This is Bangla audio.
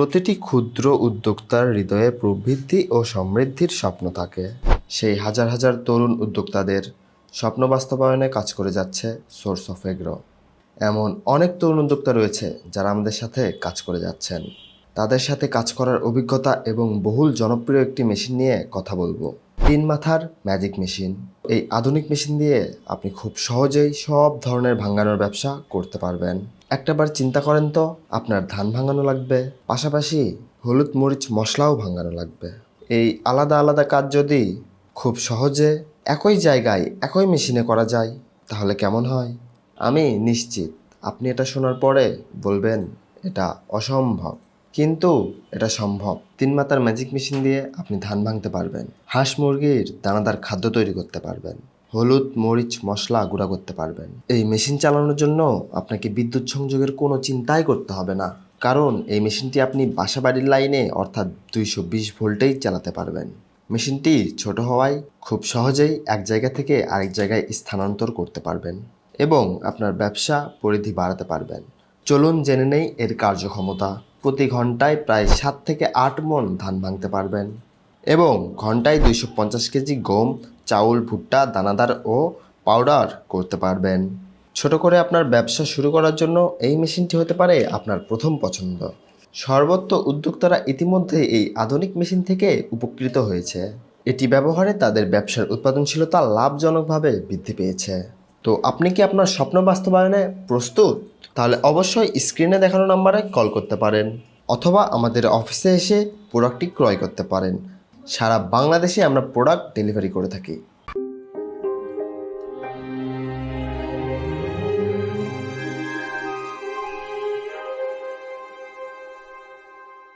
প্রতিটি ক্ষুদ্র উদ্যোক্তার হৃদয়ে প্রবৃদ্ধি ও সমৃদ্ধির স্বপ্ন থাকে। সেই হাজার হাজার তরুণ উদ্যোক্তাদের স্বপ্ন বাস্তবায়নে কাজ করে যাচ্ছে সোর্স অফ এগ্রো এমন অনেক তরুণ উদ্যোক্তা রয়েছে যারা আমাদের সাথে কাজ করে যাচ্ছেন। তাদের সাথে কাজ করার অভিজ্ঞতা এবং বহুল জনপ্রিয় একটি মেশিন নিয়ে কথা বলব। তিন মাথার ম্যাজিক মেশিন। এই আধুনিক মেশিন দিয়ে আপনি খুব সহজেই সব ধরনের ভাঙানোর ব্যবসা করতে পারবেন। একটাবার চিন্তা করেন তো, আপনার ধান ভাঙানো লাগবে, পাশাপাশি হলুদ মরিচ মশলাও ভাঙানো লাগবে। এই আলাদা আলাদা কাজ যদি খুব সহজে একই জায়গায়, একই মেশিনে করা যায়, তাহলে কেমন হয়? আমি নিশ্চিত আপনি এটা শোনার পরে বলবেন, এটা অসম্ভব। কিন্তু এটা সম্ভব। তিন মাতার ম্যাজিক মেশিন দিয়ে আপনি ধান ভাঙতে পারবেন। হাঁস মুরগির দানাদার খাদ্য তৈরি করতে পারবেন। হলুদ, মরিচ, মশলা গুঁড়া করতে পারবেন। এই মেশিন চালানোর জন্য আপনাকে বিদ্যুৎ সংযোগের কোনো চিন্তাই করতে হবে না। কারণ এই মেশিনটি আপনি বাসা বাড়ির লাইনে, অর্থাৎ দুইশো বিশ ভোল্টেই চালাতে পারবেন। মেশিনটি ছোট হওয়ায় খুব সহজেই এক জায়গা থেকে আরেক জায়গায় স্থানান্তর করতে পারবেন এবং আপনার ব্যবসা পরিধি বাড়াতে পারবেন। চলুন জেনে নেই এর কার্যক্ষমতা। প্রতি ঘন্টায় প্রায় সাত থেকে আট মন ধান ভাঙতে পারবেন। এবং ঘন্টায় দুইশো পঞ্চাশ কেজি গম, চাউল, ভুট্টা, দানাদার ও পাউডার করতে পারবেন। ছোট করে আপনার ব্যবসা শুরু করার জন্য এই মেশিনটি হতে পারে আপনার প্রথম পছন্দ। সর্বত্র উদ্যোক্তারা ইতিমধ্যে এই আধুনিক মেশিন থেকে উপকৃত হয়েছে। এটি ব্যবহারে তাদের ব্যবসার উৎপাদনশীলতা লাভজনকভাবে বৃদ্ধি পেয়েছে। তো আপনি কি আপনার স্বপ্ন বাস্তবায়নে প্রস্তুত? তাহলে অবশ্যই স্ক্রিনে দেখানো নাম্বারে কল করতে পারেন, অথবা আমাদের অফিসে এসে প্রোডাক্টটি ক্রয় করতে পারেন। সারা বাংলাদেশে আমরা প্রোডাক্ট ডেলিভারি করে থাকি।